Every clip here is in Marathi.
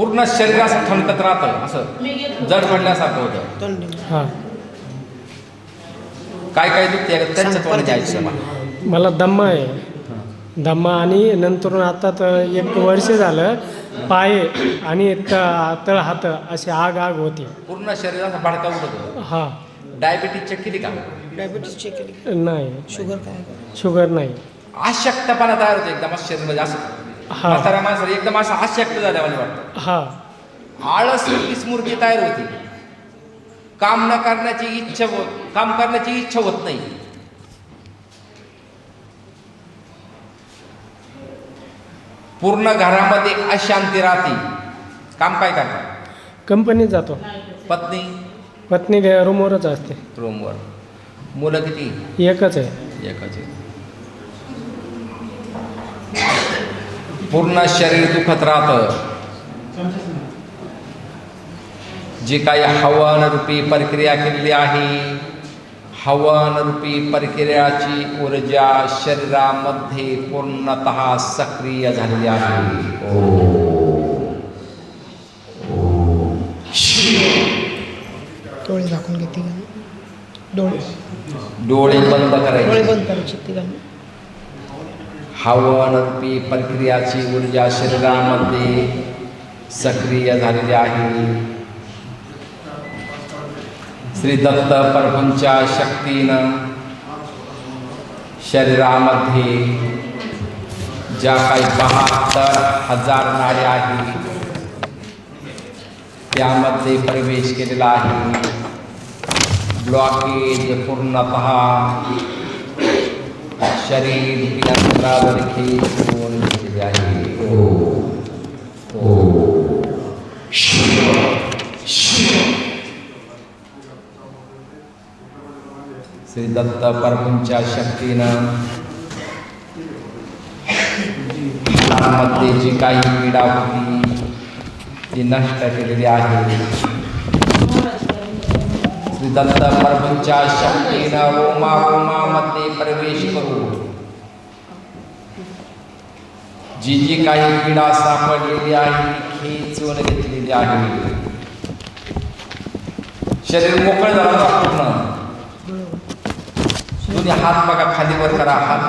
पूर्ण शरीर असं ठणकत राहतं. असं. जड पडल्यासारखं होतं. तोंडी हां. काय काय दुखते त्यांचं मला. दम्मा आहे. दम्मा आणि नंतर आता तर एक वर्ष झालं पाय आणि तळ हात अशी आग आग होती. पूर्ण शरीराचा भडका उडत होतं. हां. डायबिटीज चेक केली का? डायबिटीस चेक केली. नाही. शुगर काय? शुगर नाही. अशक्तपणा तयार होतो. एकदम असं शरीरमध्ये असं. म्हाताऱ्या माणसाला एकदम असं अशक्त झाल्या मला वाटतं हां. आळस ही स्मृती तयार होती. काम न करण्याची इच्छा होत काम करण्याची इच्छा होत नाही. पूर्ण घरामध्ये अशांती राहते. काम काय करतात? कंपनीत जातो. पत्नी? पत्नी रूमवरच असते. रूमवर मुलं किती? एकच आहे. एकच आहे. पूर्ण शरीर दुखत राहतं. जी काही हवन रूपी प्रक्रिया केलेली आहे हवन रूपी प्रक्रियाची ऊर्जा शरीरामध्ये पूर्णतः सक्रिय झालेली आहे. डोळे झाकून घे तिघांनी डोळे. डोळे बंद डोळे करायचे बंद करायचे हवन रूपी प्रक्रियाची ऊर्जा शरीरामध्ये सक्रिय झालेली आहे. श्री दत्त प्रभूंच्या शक्तीनं शरीरामध्ये ज्या काही बहात्तर हजार नाड्या आहेत त्यामध्ये प्रवेश केलेला आहे. ब्लॉकेज पूर्णतः शरीर यंत्रावरती होऊन घेतलेले आहे ओ ओ श्री दत्त प्रभूंच्या शक्तीनं मनामध्ये जी काही पीडा होती ती नष्ट केलेली आहे श्री दत्त प्रभूंच्या शक्तीनं रोमा रोमामध्ये प्रवेश करू। जी जी काही पीडा सापडलेली आहे ती खेचून घेतलेली आहे. शरीर मोकळं झालं पूर्ण? दोन्ही हात बघा खाली वर करा हात.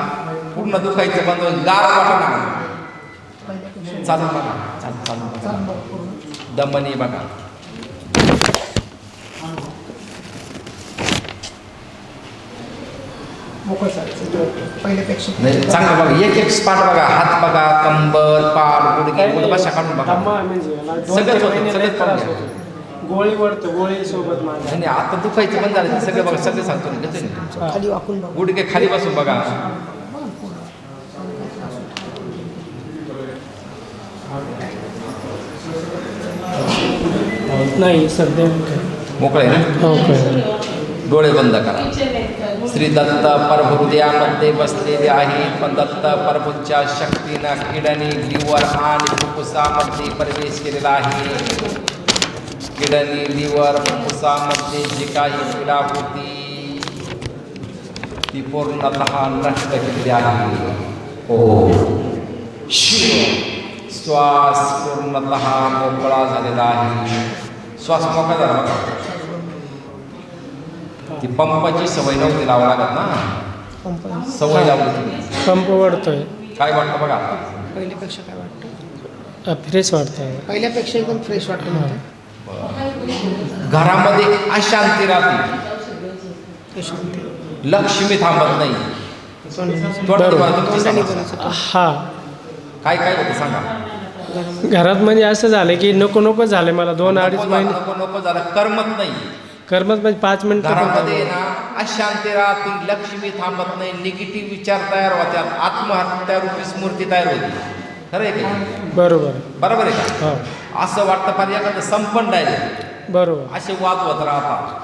पूर्ण दुखायचं बंद होईल. गार वाटणार चालू बघा चालू चालू बघा. दमनी बघा. पहिल्यापेक्षा नाही चांगलं बघा एक एक स्पाट बघा हात बघा कंबर पाठ गुडघे काढून बघा. म्हणजे सगळंच होतं, सगळंच त्रास होतो. गोळी वरतो गोळी सोबत माझ्या नाही, आता दुखायचं बंद झालं ते सगळं बघा सगळं सांगतो ना खाली वाकून बघ. गुडघे खाली बसून बघा. नाही सध्या. मोकळे ना? डोळे बंद करा. श्री दत्त परहृदयामध्ये बसलेले आहेत पण दत्त प्रभूच्या शक्तीनं किडनी लिव्हर आणि फुफ्फुसामध्ये प्रवेश केलेला आहे किडनी लिव्हर फुफ्फुसामध्ये जी काही पीडा होती ती पूर्णतः नष्ट केलेली आहे हो श्वास पूर्णतः मोकळा झालेला आहे. श्वास मोकळा झाला. ती पंपाची सवय नव्हती लावा लागत ना. पंप. सवय लावली तुम्ही पंप वाढतोय. काय वाटतं बघा? पहिल्यापेक्षा काय वाटतं? फ्रेश वाटतंय पहिल्यापेक्षा एकदम फ्रेश वाटतं घरामध्ये अशांती राहते. ते शांती लक्ष्मी थांबत नाही. तोंडाने थोडं बरोबर. तुम्हाला तुमची तोंडाने समस्या. बोलायचं हा. काय काय होतं सांगा. घरात म्हणजे असं झालं की नको नको झालं मला दोन अडीच नको महिने. झालं, नको नको झालं करमत नाही. कर्मच म्हणजे पाच मिनिटं घरामध्ये. ना अशांती राहते लक्ष्मी थांबत नाही निगेटिव्ह विचार तयार होत्यात आत्महत्या रूपी स्मृती तयार होती. खरं आहे की? बरोबर. बरोबर आहे का? हो. असं वाटतं फार एखादं संपन्न राहिले बरोबर. असे वाद होत राहतात.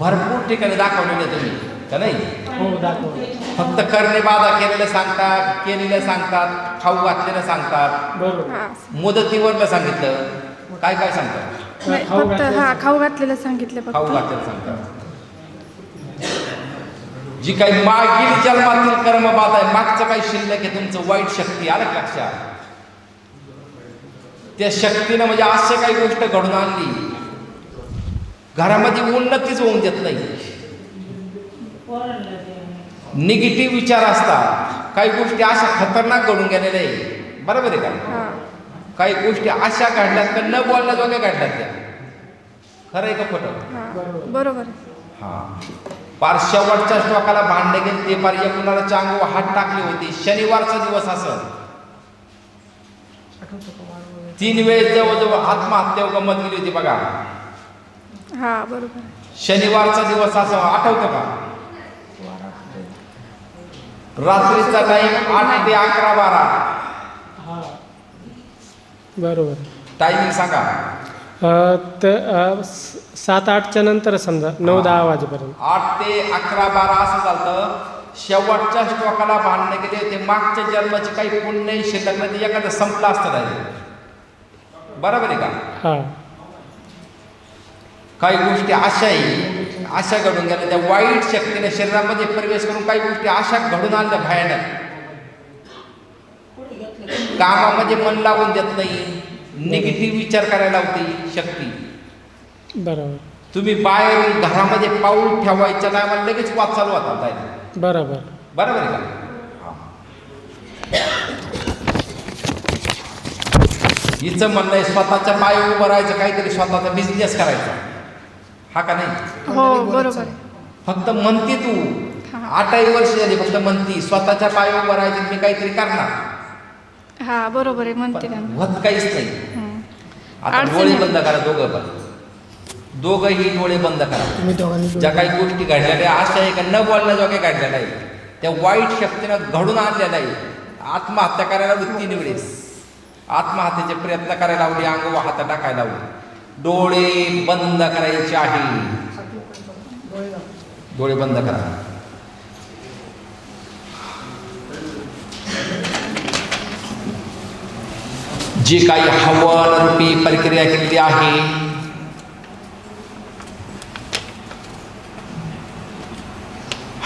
भरपूर ठिकाणी दाखवलेले तुम्ही का नाही? हो दाखव फक्त करणे बाधा केलेलं सांगतात केलेलं सांगतात खाऊ घातलेलं सांगतात. बरोबर. हा. मुदतीवरलं सांगितलं. काय काय सांगतात? नाही, खाऊ फक्त घातलेलं हा खाऊ घातलेलं सांगितलं खाऊ फक्त घातलेलं सांगतात जी काही मागील जन्मातील कर्मबाधा आहे मागचं काही शिल्लक आहे तुमचं वाईट शक्ती आलं का लक्षात? त्या शक्तीनं म्हणजे असे काही गोष्ट घडून आणली. घरामध्ये उन्नतीच होऊन देत नाही. निगेटिव्ह विचार असतात. काही गोष्टी अशा खतरनाक घडून गेलेल्या आहे बरोबर आहे का? हा. काही गोष्टी अशा घडल्यात का न बोलण्याजोग्या घडल्यात त्या. खरं आहे का खोटं? हा बरोबर. हा. पार शेवटच्या श्लोकाला भांडे गेले ते पार एकूणाला अंगावर हात टाकले होते. शनिवारचा दिवस असं तीन वेळेस जवळजवळ आत्महत्या गमत गेली होती बघा. हा बरोबर. शनिवारचा दिवस असं आठवतं का? रात्रीचा टाइम आठ ते अकरा बारा. बरोबर. टायमिंग सांगा. त स- सात आठच्या नंतर समजा नऊ दहा वाजेपर्यंत. आठ ते अकरा बारा असं चालतं. शेवटच्या श्लोकाला बांधणे गेले होते. मागच्या जन्माची काही पुण्य शिल्लक नाही. ते एखादं संपलं असतं नाही बरोबर आहे का? हां. काही गोष्टी अशाही अशा घडून गेल्या. त्या वाईट शक्तीने शरीरामध्ये प्रवेश करून काही गोष्टी अशा घडून आणल्या भयानक. कामामध्ये मन लावून देत नाही. निगेटिव्ह विचार करायला लावते शक्ती. बरोबर. तुम्ही बाहेरून घरामध्ये पाऊल ठेवायच्या टायमाला लगेच वाद चालू होता बरोबर. बरोबर आहे का? हिचं म्हणणं आहे स्वतःच्या पाय उभं राहायचं काहीतरी स्वतःचा बिझनेस करायचा. हा का नाही? हो बरोबर. आहे. फक्त म्हणते तू. हा. आठही वर्ष झाली फक्त म्हणती स्वतःच्या पाय उभं राहायचं मी काहीतरी करणार. हा बरोबर आहे म्हणते काहीच नाही. आता अडचण डोळे आहे. बंद करा दोघं पण. दोघंही डोळे बंद करा. तुम्ही दोघांनी ज्या काही गोष्टी घडलेल्या अशा आहे का न बोलण्याजोग्या घडलेल्या आहे त्या वाईट शक्तीनं घडून आणलेल्या आहे आत्महत्या करायला लावली तीन वेळेस. आत्महत्येचे प्रयत्न करायला लावले अंग हात टाकायला लावले. डोळे बंद करायचे आहे. डोळे बंद करा. जी काही हवन रूपी प्रक्रिया केलेली आहे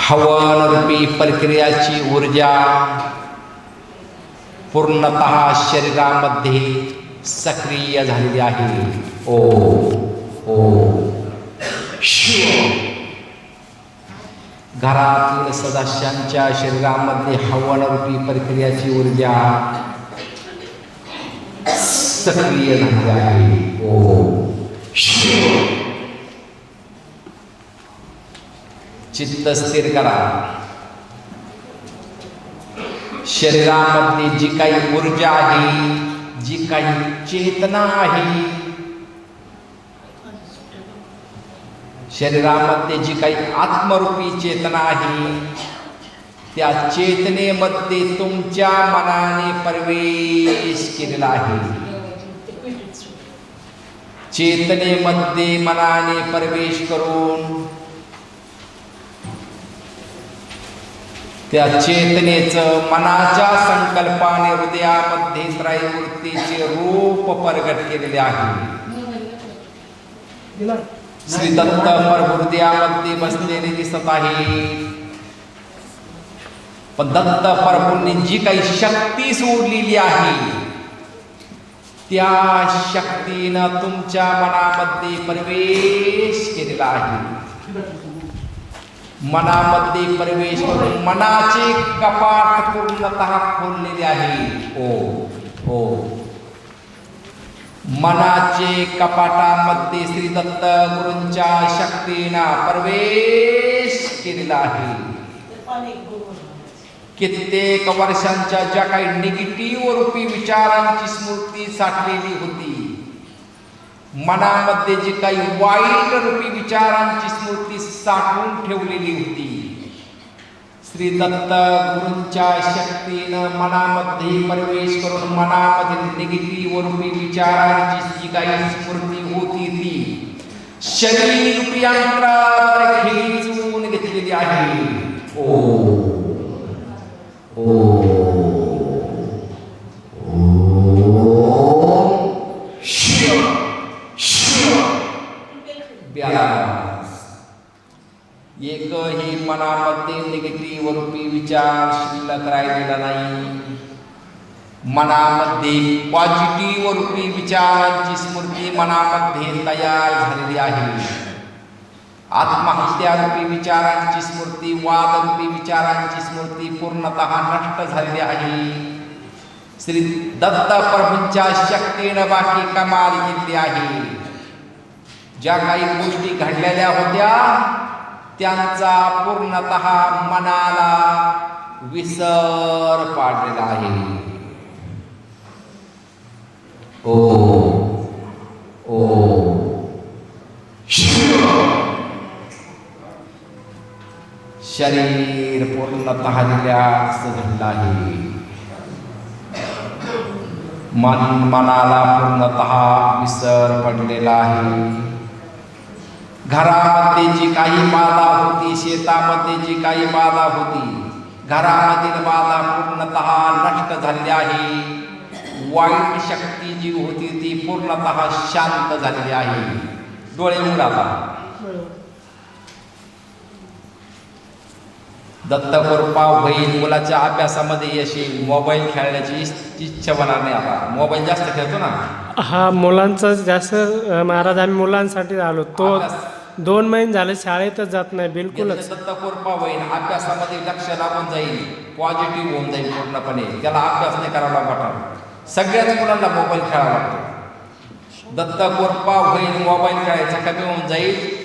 हवन रूपी प्रक्रियाची ऊर्जा पूर्णत शरीरामध्ये सक्रिय झालेली आहे ओ ओ शिव घरातील सदस्यांच्या शरीरामध्ये हवन रूपी प्रक्रियाची ऊर्जा सक्रिय झालेली आहे. ओ शिव चित्त स्थिर करा. शरीरामध्ये जी काही ऊर्जा आहे जी काही चेतना आहे शरीरामध्ये जी काही आत्मरूपी चेतना आहे त्या चेतनेमध्ये तुमच्या मनाने प्रवेश केलेला आहे. चेतनेमध्ये मनाने प्रवेश करून त्या चेतनेचं मनाच्या संकल्पाने हृदयामध्ये त्रयमूर्तीचे रूप प्रगट केलेले आहे. श्री दत्त हृदयामध्ये बसलेले दिसत आहे. पण दत्त प्रभूंनी जी काही शक्ती सोडलेली आहे. त्या शक्तीनं तुमच्या मनामध्ये प्रवेश केलेला आहे. मनामध्ये प्रवेश करून मनाचे कपाट पूर्णतः खोललेले आहे. ओ ओ. मनाचे कपाटामध्ये श्री दत्त गुरूंच्या शक्तीनं प्रवेश केलेला आहे. कित्येक वर्षांच्या ज्या काही निगेटिव्ह रूपी विचारांची स्मृती साठलेली होती मनामध्ये जी काही वाईट रूपी विचारांची स्मृती साठवून ठेवलेली होती श्री दत्त गुरूंच्या शक्तीनं मनामध्ये प्रवेश करून मनामध्ये निगेटिव्ह रूपी विचारांची जी काही स्मृती होती ती शरीर रूपी यंत्राद्वारे खेचून घेतलेली आहे ओ व्यास एकही मनामध्ये निगेटिव्ह रूपी विचार शिल्लक राहिलेला नाही मनामध्ये पॉझिटिव्ह रूपी विचारांची स्मृती मनामध्ये तयार झालेली आहे. आत्महत्यारूपी विचारांची स्मृती वादरूपी विचारांची स्मृती पूर्णतः नष्ट झालेली आहे. श्री दत्त प्रभूंच्या शक्तीनं बाकी कमाल घेतली आहे. ज्या काही गोष्टी घडलेल्या होत्या त्यांचा पूर्णतः मनाला विसर पाडलेला आहे. ओ ओ. शरीर पूर्णतः रिलॅक्स झालेलं आहे मन मनाला पूर्णतः विसर पडलेला आहे घरामध्ये जी काही बाधा होती शेतामध्ये जी काही बाधा होती घरामधील बाधा पूर्णतः नष्ट झालेली आहे वाईट शक्ती जी होती ती पूर्णतः शांत झालेली आहे. डोळे उघडाला दत्तकृपा होईल मुलाच्या अभ्यासामध्ये यश येईल मोबाईल खेळण्याची इच- इच्छा होणार नाही आता. मोबाईल जास्त खेळतो ना? हा मुलांचा जास्त महाराज आम्ही मुलांसाठी आलो. तो. दोन महिने झाले शाळेतच जात नाही बिलकुलच. दत्तकृपा होईल अभ्यासामध्ये लक्ष लागून जाईल. पॉझिटिव्ह होऊन जाईल पूर्णपणे. त्याला अभ्यास नाही करावा लागणार. सगळ्याच मुलांना मोबाईल खेळावा लागतो. दत्तकृपा होईल मोबाईल खेळायचा कमी होऊन जाईल?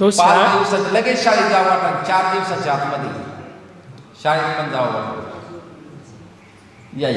तो पाच दिवसात लगेच शाळेत जावं वाटत चार दिवसाच्या आतमध्ये. शाळेत पण जावं वाटत या.